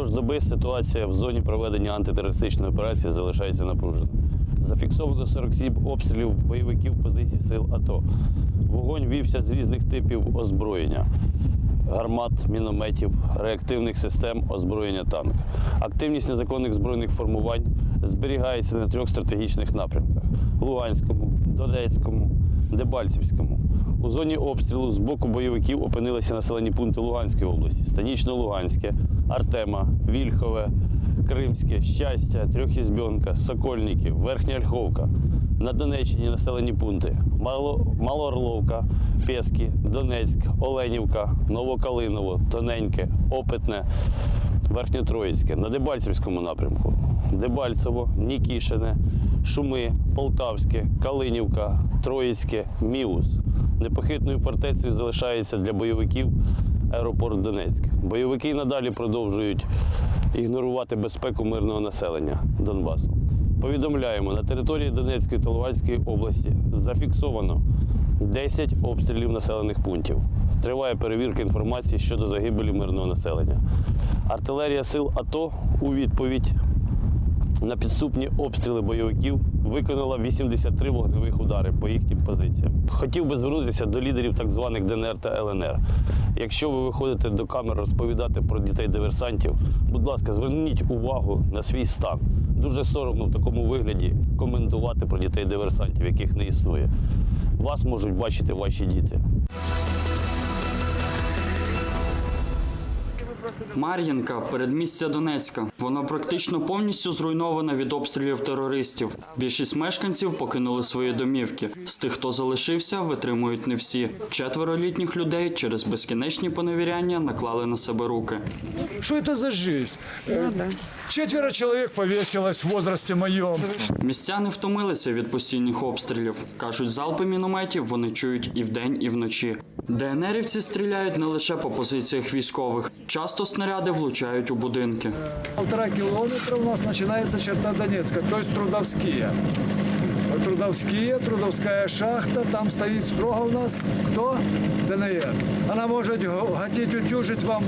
Упродовж доби ситуація в зоні проведення антитерористичної операції залишається напруженою. Зафіксовано 47 обстрілів бойовиків позицій сил АТО. Вогонь вівся з різних типів озброєння. Гармат, мінометів, реактивних систем озброєння танк. Активність незаконних збройних формувань зберігається на трьох стратегічних напрямках: Луганському, Донецькому, Дебальцівському. У зоні обстрілу з боку бойовиків опинилися населені пункти Луганської області, Станічно-Луганське. Артема, Вільхове, Кримське, Щастя, Трьохізбьонка, Сокольники, Верхня Ольховка. На Донеччині населені пункти Малоорловка, Пєски, Донецьк, Оленівка, Новокалиново, Тоненьке, Опитне, Верхньотроїцьке, на Дебальцівському напрямку. Дебальцево, Нікішине, Шуми, Полтавське, Калинівка, Троїцьке, Міус. Непохитною фортецею залишається для бойовиків аеропорт Донецьк. Бойовики надалі продовжують ігнорувати безпеку мирного населення Донбасу. Повідомляємо, на території Донецької та Луганської області зафіксовано 10 обстрілів населених пунктів. Триває перевірка інформації щодо загибелі мирного населення. Артилерія сил АТО у відповідь на підступні обстріли бойовиків виконала 83 вогневих удари по їхнім позиціям. Хотів би звернутися до лідерів так званих ДНР та ЛНР. Якщо ви виходите до камер розповідати про дітей-диверсантів, будь ласка, зверніть увагу на свій стан. Дуже соромно в такому вигляді коментувати про дітей-диверсантів, яких не існує. Вас можуть бачити ваші діти. Мар'їнка передмістя Донецька. Воно практично повністю зруйноване від обстрілів терористів. Більшість мешканців покинули свої домівки. З тих, хто залишився, витримують не всі. Четверо літніх людей через безкінечні поневіряння наклали на себе руки. Що це за життя? Ну, е, четверо чоловік повісилось в возрасті моєму. Містяни втомилися від постійних обстрілів. кажуть, залпи мінометів вони чують і вдень, і вночі. ДНРівці стріляють не лише по позиціях військових, часто снаряди влучають у будинки. Полтора кілометра у нас починається черта Донецька, тобто Трудовські. Трудовские, Трудовська шахта, там стоїть строго у нас Хто? ДНР. Она может хотеть утюжить вам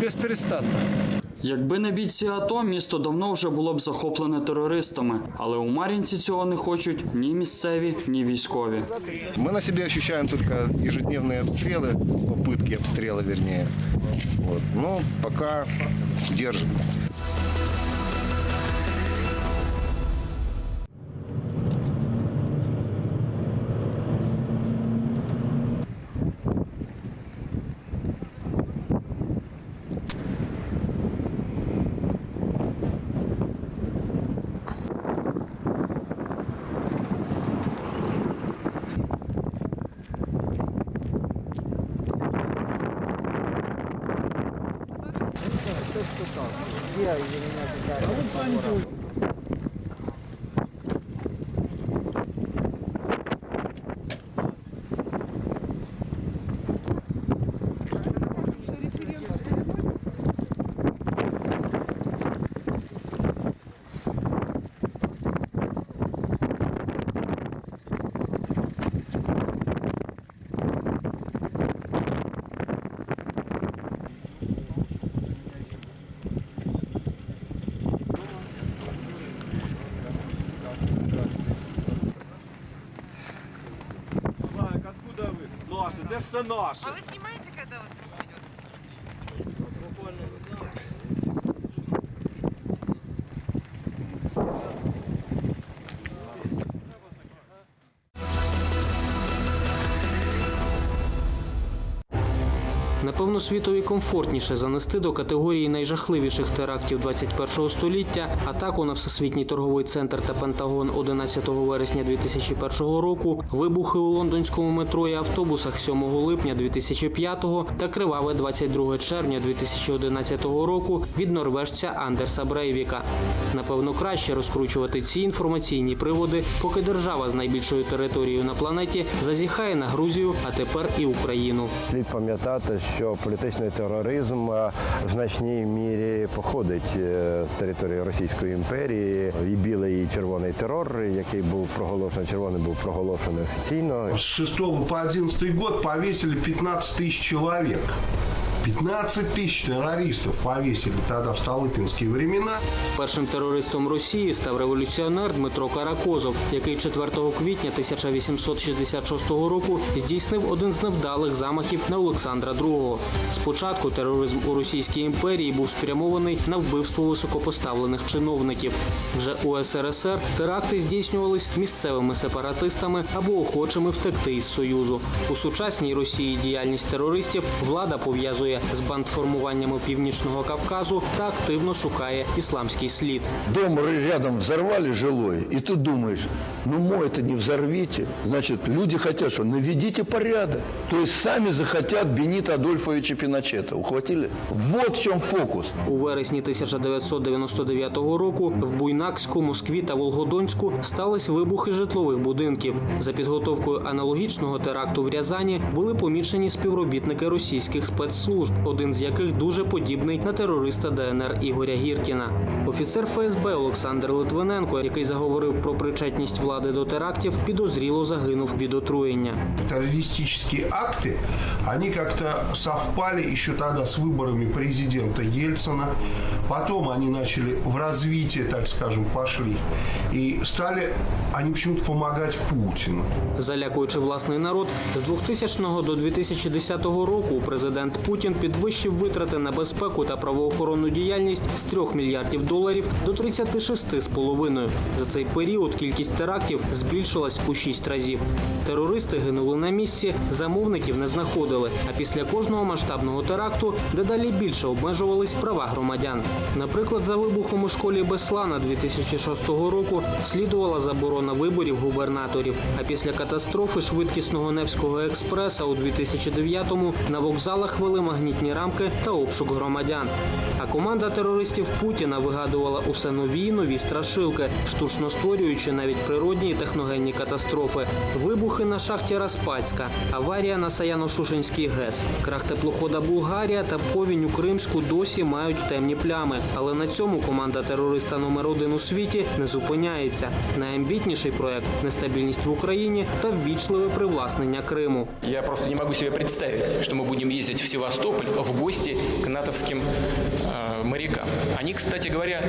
беспрестанно. Якби не бійці АТО, місто давно вже було б захоплене терористами, але у Мар'їнці цього не хочуть ні місцеві, ні військові. Ми на собі відчуваємо тільки ежедневні обстріли, попитки обстріли, вірніше. Вот. Ну поки держимо. 钓鱼的那些家长 персонаж. А вы снимаете? напевно, світові комфортніше занести до категорії найжахливіших терактів 21-го століття атаку на всесвітній торговий центр та Пентагон 11 вересня 2001 року, вибухи у лондонському метро і автобусах 7 липня 2005-го та криваве 22 червня 2011 року від норвежця Андерса Брейвіка. Напевно, краще розкручувати ці інформаційні приводи, поки держава з найбільшою територією на планеті зазіхає на Грузію, а тепер і Україну. Слід пам'ятати, що політичний тероризм в значній мірі походить е, з території Російської імперії. І білий і червоний терор, який був проголошений, червоний був проголошений офіційно. З 6 по 11 год повісили 15 тисяч чоловік. 15 тысяч террористов повесили тогда в Столыпинские времена. Першим терористом Росії став революціонер Дмитро Каракозов, який 4 квітня 1866 року здійснив один з невдалих замахів на Олександра II. Спочатку тероризм у Російській імперії був спрямований на вбивство високопоставлених чиновників. Вже у СРСР теракти здійснювались місцевими сепаратистами або охочими втекти із Союзу. У сучасній Росії діяльність терористів влада пов'язує з бандформуваннями Північного Кавказу та активно шукає ісламський слід. Дом рядом взорвали жилой, и ты думаешь, ну мой-то не взорвите. Значит, люди хотят что? Наведите порядок. То есть сами захотят Бенита Адольфовича Пиночета. Ухватили? Вот в чем фокус. У вересні 1999 року в Буйнакську, Москві та Волгодонську стались вибухи житлових будинків. За підготовкою аналогічного теракту в Рязані були помічені співробітники російських спецслужб, один з яких дуже подібний на терориста ДНР Ігоря Гіркіна. Офіцер ФСБ Олександр Литвиненко, який заговорив про причетність влади до терактів, підозріло загинув від отруєння. Террористические акты, они как-то совпали еще тогда с выборами президента Ельцина. Потом они начали в развитие, так скажем, пошли. И стали они почему-то помогать Путину. Залякуючи власний народ, з 2000 до 2010 року президент Путін підвищив витрати на безпеку та правоохоронну діяльність з 3 мільярдів доларів до 36,5. За цей період кількість терактів збільшилась у 6 разів. Терористи гинули на місці, замовників не знаходили. А після кожного масштабного теракту дедалі більше обмежувались права громадян. Наприклад, за вибухом у школі Беслана 2006 року слідувала заборона виборів губернаторів. А після катастрофи швидкісного Невського експреса у 2009-му на вокзалах вели магнітні рамки та обшук громадян. А команда терористів Путіна вигадувала усе нові й нові страшилки, штучно створюючи навіть природні і техногенні катастрофи. Вибухи на шахті Распацька, аварія на Саяно-Шушенський ГЕС, крах теплохода Булгарія та повінь у Кримську досі мають темні плями. Але на цьому команда терориста номер один у світі не зупиняється. Найамбітніший проект нестабільність в Україні та ввічливе привласнення Криму. Я просто не могу себе представить, что мы будем ездить в Севастополь в гости к натовским э, морякам. Они, кстати говоря,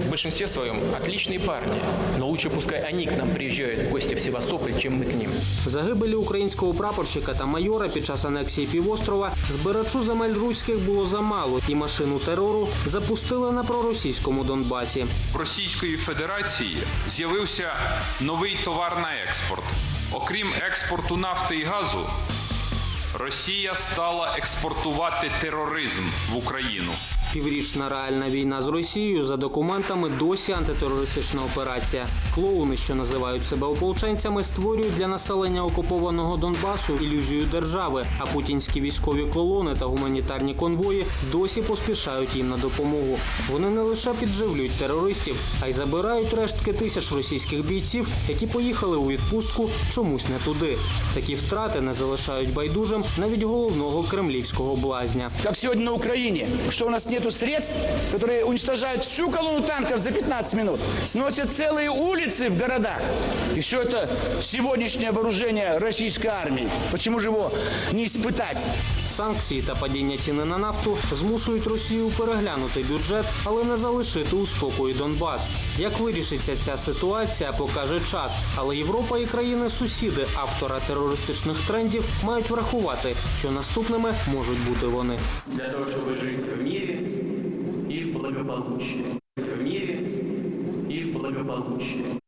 в большинстве своем отличные парни, но лучше пускай они к нам приезжают в гости в Севастополь, чем мы к ним. Загибелі українського прапорщика та майора під час анексії півострова збирачу земель руських було замало, і машину терору запустили на проросійському Донбасі. В Російської Федерації з'явився новий товар на експорт. Окрім експорту нафти і газу, Росія стала експортувати тероризм в Україну. Піврічна реальна війна з Росією за документами досі антитерористична операція. Клоуни, що називають себе ополченцями, створюють для населення окупованого Донбасу ілюзію держави. А путінські військові колони та гуманітарні конвої досі поспішають їм на допомогу. Вони не лише підживлюють терористів, а й забирають рештки тисяч російських бійців, які поїхали у відпустку чомусь не туди. Такі втрати не залишають байдужим навіть головного кремлівського блазня. как сегодня на Украине, что у нас нету средств, которые уничтожают всю колонну танков за 15 минут, сносят целые улицы в городах. И все это сегодняшнее вооружение российской армии. Почему же его не испытать? Санкції та падіння ціни на нафту змушують Росію переглянути бюджет, але не залишити у спокої Донбас. Як вирішиться ця ситуація, покаже час. Але Європа і країни-сусіди автора терористичних трендів мають врахувати, що наступними можуть бути вони. Для того, чтобы жить в мире и в. В мире и в благополучии.